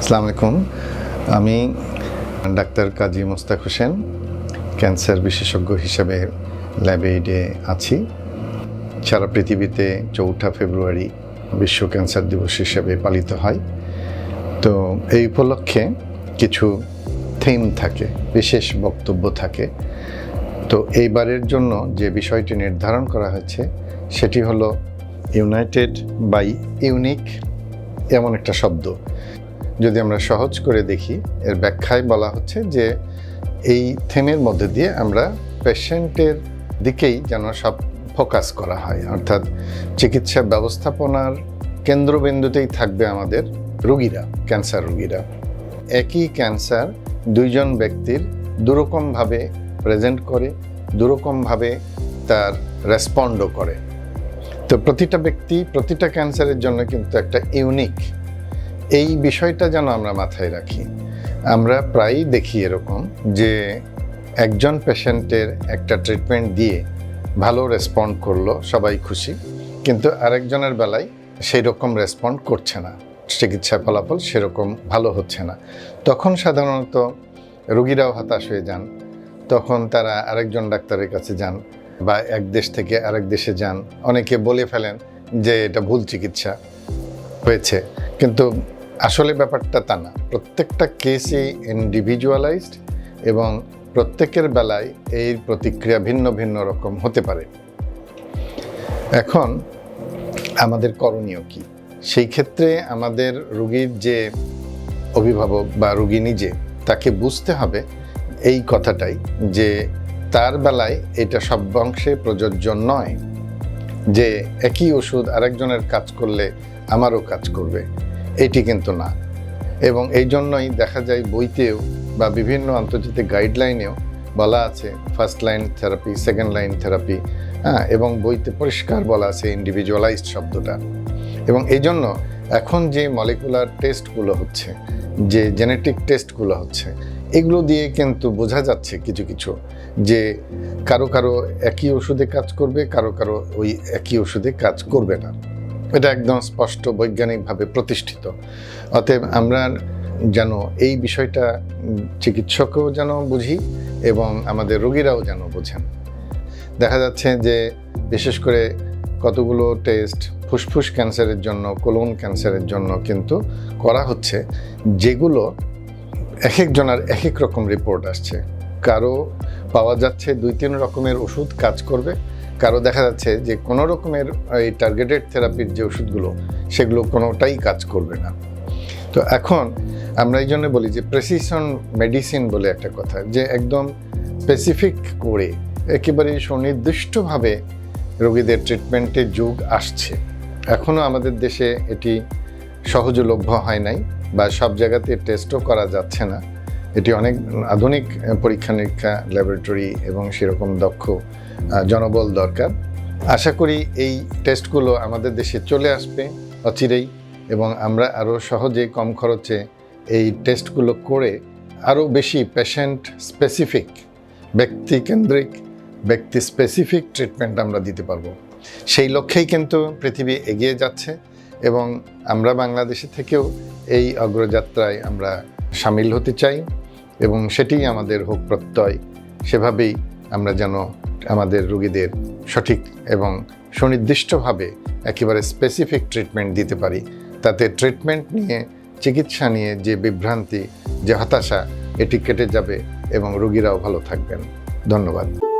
আসসালামু আলাইকুম। আমি ডাক্তার কাজী মোস্তাক হোসেন, ক্যান্সার বিশেষজ্ঞ হিসেবে ল্যাবে এইডে আছি। সারা পৃথিবীতে চৌঠা ফেব্রুয়ারি বিশ্ব ক্যান্সার দিবস হিসেবে পালিত হয়। তো এই উপলক্ষে কিছু থিম থাকে, বিশেষ বক্তব্য থাকে। তো এইবারের জন্য যে বিষয়টি নির্ধারণ করা হয়েছে, সেটি হলো ইউনাইটেড বাই ইউনিক এমন একটা শব্দ। যদি আমরা সহজ করে দেখি, এর ব্যাখ্যায় বলা হচ্ছে যে এই থেমের মধ্যে দিয়ে আমরা পেশেন্টের দিকেই যেন সব ফোকাস করা হয়। অর্থাৎ চিকিৎসা ব্যবস্থাপনার কেন্দ্রবিন্দুতেই থাকবে আমাদের রুগীরা, ক্যান্সার রোগীরা। একই ক্যান্সার দুইজন ব্যক্তির দুরকমভাবে প্রেজেন্ট করে, দুরকমভাবে তার রেসপন্ডও করে। তো প্রতিটা ব্যক্তি প্রতিটা ক্যান্সারের জন্য কিন্তু একটা ইউনিক এই বিষয়টা যেন আমরা মাথায় রাখি। আমরা প্রায়ই দেখি এরকম যে একজন পেশেন্টের একটা ট্রিটমেন্ট দিয়ে ভালো রেসপন্ড করল, সবাই খুশি। কিন্তু আরেকজনের বেলায় সেই রকম রেসপন্ড করছে না। চিকিৎসা ফলাফল সেরকম ভালো হচ্ছে না। তখন সাধারণত রুগীরাও হতাশ হয়ে যান। তখন তারা আরেকজন ডাক্তারের কাছে যান বা এক দেশ থেকে আরেক দেশে যান। অনেকে বলে ফেলেন যে এটা ভুল চিকিৎসা হয়েছে। কিন্তু আসলে ব্যাপারটা তা না। প্রত্যেকটা কেসই ইন্ডিভিজুয়ালাইজড এবং প্রত্যেকের বেলায় এই প্রতিক্রিয়া ভিন্ন ভিন্ন রকম হতে পারে। এখন আমাদের করণীয় কি? সেই ক্ষেত্রে আমাদের রুগীর যে অভিভাবক বা রুগী নিজে, তাকে বুঝতে হবে এই কথাটাই যে তার বেলায় এটা সব অংশে প্রযোজ্য নয়। যে একই ওষুধ আরেকজনের কাজ করলে আমারও কাজ করবে। এটি কিন্তু না। এবং এই জন্যই দেখা যায় বইতেও বা বিভিন্ন আন্তর্জাতিক গাইডলাইনেও বলা আছে first line therapy second line therapy হ্যাঁ এবং বইতে পরিষ্কার বলা আছে ইন্ডিভিজুয়ালাইজড শব্দটা। এবং এই জন্য এখন যে মলিকুলার টেস্টগুলো হচ্ছে, যে জেনেটিক টেস্টগুলো হচ্ছে, এগুলো দিয়ে কিন্তু বোঝা যাচ্ছে কিছু কিছু যে কারও কারও একই ওষুধে কাজ করবে, কারও কারও ওই একই ওষুধে কাজ করবে না। এটা একদম স্পষ্ট বৈজ্ঞানিকভাবে প্রতিষ্ঠিত। অতএব আমরা যেন এই বিষয়টা চিকিৎসকও যেন বুঝি এবং আমাদের রোগীরাও যেন বোঝেন। দেখা যাচ্ছে যে বিশেষ করে কতগুলো টেস্ট ফুসফুস ক্যান্সারের জন্য, কোলন ক্যান্সারের জন্য কিন্তু করা হচ্ছে, যেগুলো এক একজনের এক এক রকম রিপোর্ট আসছে। কারও পাওয়া যাচ্ছে দুই তিন রকমের ওষুধ কাজ করবে কারও দেখা যাচ্ছে যে কোনো রকমের এই টার্গেটেড থেরাপির যে ওষুধগুলো, সেগুলো কোনোটাই কাজ করবে না। তো এখন আমরা এই জন্য বলি যে প্রেসিশন মেডিসিন বলে একটা কথা, যে একদম স্পেসিফিক করে একেবারে সুনির্দিষ্টভাবে রোগীদের ট্রিটমেন্টের যুগ আসছে। এখনও আমাদের দেশে এটি সহজলভ্য হয় নাই বা সব জায়গাতে টেস্টও করা যাচ্ছে না। এটি অনেক আধুনিক পরীক্ষা নিরীক্ষা ল্যাবরেটরি এবং সেরকম দক্ষ জনবল দরকার। আশা করি এই টেস্টগুলো আমাদের দেশে চলে আসবে অচিরেই এবং আমরা আরও সহজে কম খরচে এই টেস্টগুলো করে আরও বেশি পেশেন্ট স্পেসিফিক ব্যক্তিকেন্দ্রিক, ব্যক্তি স্পেসিফিক ট্রিটমেন্ট আমরা দিতে পারব। সেই লক্ষ্যেই কিন্তু পৃথিবী এগিয়ে যাচ্ছে এবং আমরা বাংলাদেশে থেকেও এই অগ্রযাত্রায় আমরা সামিল হতে চাই। এবং সেটিই আমাদের হোক প্রত্যয়। সেভাবেই আমরা যেন আমাদের রুগীদের সঠিক এবং সুনির্দিষ্টভাবে একেবারে স্পেসিফিক ট্রিটমেন্ট দিতে পারি। তাতে ট্রিটমেন্ট নিয়ে, চিকিৎসা নিয়ে যে বিভ্রান্তি, যে হতাশা, এটি কেটে যাবে এবং রুগীরাও ভালো থাকবেন। ধন্যবাদ।